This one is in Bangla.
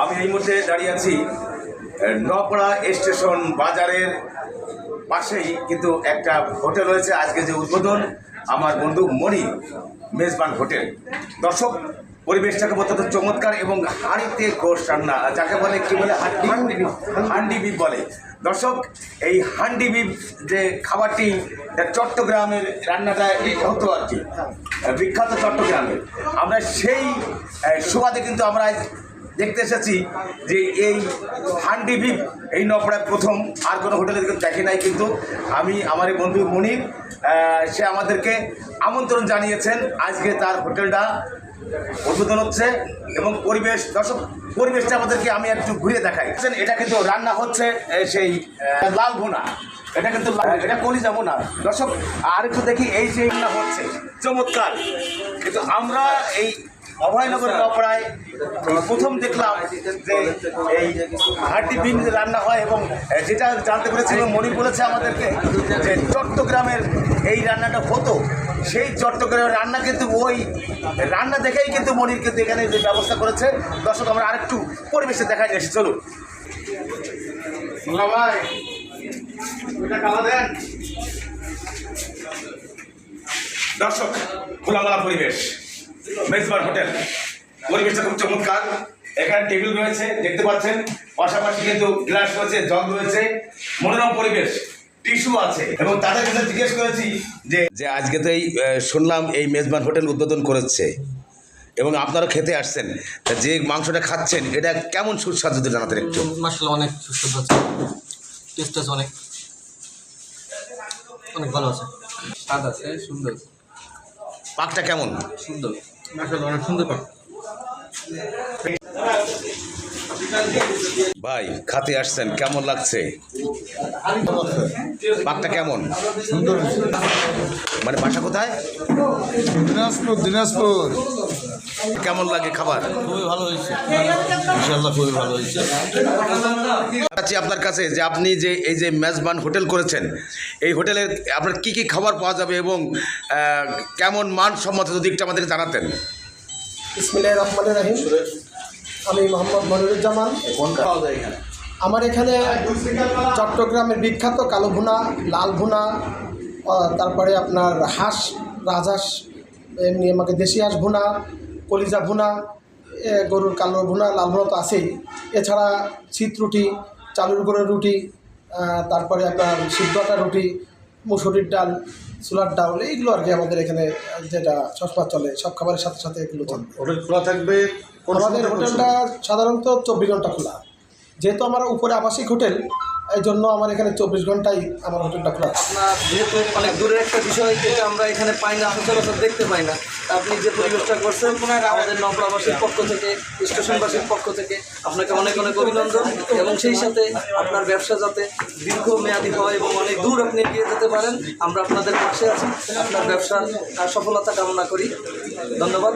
আমি এই মুহূর্তে দাঁড়িয়ে আছি নপড়া স্টেশন বাজারের পাশেই কিন্তু একটা হোটেল রয়েছে, আজকে যে উদ্বোধন, আমার বন্ধু মণি মেজবান হোটেল। দর্শক, পরিবেশটাকে অত্যন্ত চমৎকার এবং হাঁড়িতে গোশ রান্না, যাকে বলে, কি বলে হান্ডি হান্ডি বিপ বলে। দর্শক, এই হান্ডি বিপ যে খাবারটি চট্টগ্রামের রান্নাটা হতো আর কি, বিখ্যাত চট্টগ্রামের। আমরা সেই সুবাদে কিন্তু আমরা দেখতে এসেছি যে এই হান্ডি বিপ এই নপড়ায় প্রথম। আর কোনো হোটেলে দেখে নাই কিন্তু। আমি আমার এই বন্ধু মনির সে আমাদেরকে আমন্ত্রণ জানিয়েছেন। আজকে তার হোটেলটা উদ্বোধন হচ্ছে এবং পরিবেশ, দর্শক, পরিবেশটা আমাদেরকে আমি একটু ঘুরে দেখাই। এটা কিন্তু রান্না হচ্ছে সেই লাল ভুনা। এটা কিন্তু এটা কলি যাব না দর্শক আর একটু দেখি, এই যে রান্না হচ্ছে। চমৎকার। কিন্তু আমরা এই অভয়নগর নপড়ায় প্রথম দেখলাম যে এই হাড্ডি বিন রান্না হয় এবং যেটা জানতে পেরেছি এবং মনি বলেছে আমাদেরকে যে চট্টগ্রামের এই রান্নাটা হতো। সেই চট্টগ্রামের রান্না কিন্তু ওই রান্না দেখেই কিন্তু মনির কিন্তু এখানে যে ব্যবস্থা করেছে। দর্শক আমরা আরেকটু পরিবেশে দেখাই এসে চলুন। ভাই ওইটা কালা দেন। দর্শক খোলামেলা পরিবেশ। মেজবান হোটেল। পরিবেশটা খুব চমৎকার। এখানে টেবিল রয়েছে দেখতে পাচ্ছেন। পাশাপাশি কিন্তু গ্লাস রয়েছে জগ রয়েছে মনোরম পরিবেশ টিস্যু আছে। এবং তাদের কাছে জিজ্ঞেস করেছি যে যে আজকে তো এই শুনলাম এই মেজবান হোটেল উদ্বোধন করেছে। এবং আপনারা খেতে আসছেন। তা যে মাংসটা খাচ্ছেন এটা কেমন সুস্বাদু জানাতেন একটু। মাসাল্লাহ অনেক সুস্বাদু আছে। টেস্ট আছে অনেক। অনেক ভালো আছে। স্বাদ আছে সুন্দর। পাকটা কেমন? সুন্দর। মাসাল্লাহ অনেক সুন্দর পাক ভাই খাতে আসছেন কেমন লাগছে? পাকটা কেমন? সুন্দর মানে বাসা কোথায়? দিনাজপুর দিনাজপুর। কেমন লাগে খাবার? খুবই ভালো হয়েছে। ইনশাল্লাহ খুবই ভালো হয়েছে। আছি আপনার কাছে যে আপনি যে এই যে মেজবান হোটেল করেছেন এই হোটেলের আপনার কি কি খাবার পাওয়া যাবে এবং কেমন মানসম্মত যদি একটু আমাদেরকে জানাতেন? ইসমিল্লাহ রহমান রাহিম। আমি মোহাম্মদ মনিরুজ্জামান। আমার এখানে চট্টগ্রামের বিখ্যাত কালো ভুনা, লাল ভুনা তারপরে আপনার হাঁস, রাজহাঁস, এমনি আমাকে দেশি হাঁস ভুনা, কলিজা ভুনা গরুর কালো ভুনা, লাল ভুনা তো আছেই। এছাড়া শীত রুটি, চালুর গুঁড়োর রুটি তারপরে আপনার সিদ্ধ আটা রুটি, মুসুরির ডাল, ছোলার ডাল, এইগুলো আর কি আমাদের এখানে যেটা সবসময় চলে, সব খাবারের সাথে সাথে এগুলো চলে। খোলা থাকবে আমাদের হোটেলটা সাধারণত চব্বিশ ঘণ্টা খোলা। যেহেতু আমার উপরে আবাসিক হোটেল এই জন্য আমার এখানে চব্বিশ ঘন্টাই আমার হোটেলটা খোলা। আপনার যেহেতু অনেক দূরের একটা বিষয় যেটা আমরা এখানে পাই না সচরাচর দেখতে পাই না। আপনি যে পরিবেশটা করছেন আমাদের নবরাবাসীর পক্ষ থেকে স্টেশনবাসীর পক্ষ থেকে আপনাকে অনেক অনেক অভিনন্দন। এবং সেই সাথে আপনার ব্যবসা যাতে দীর্ঘমেয়াদী হয় এবং অনেক দূর আপনি এগিয়ে যেতে পারেন আমরা আপনাদের পাশে আছি। আপনার ব্যবসার আহ, সফলতা কামনা করি। ধন্যবাদ।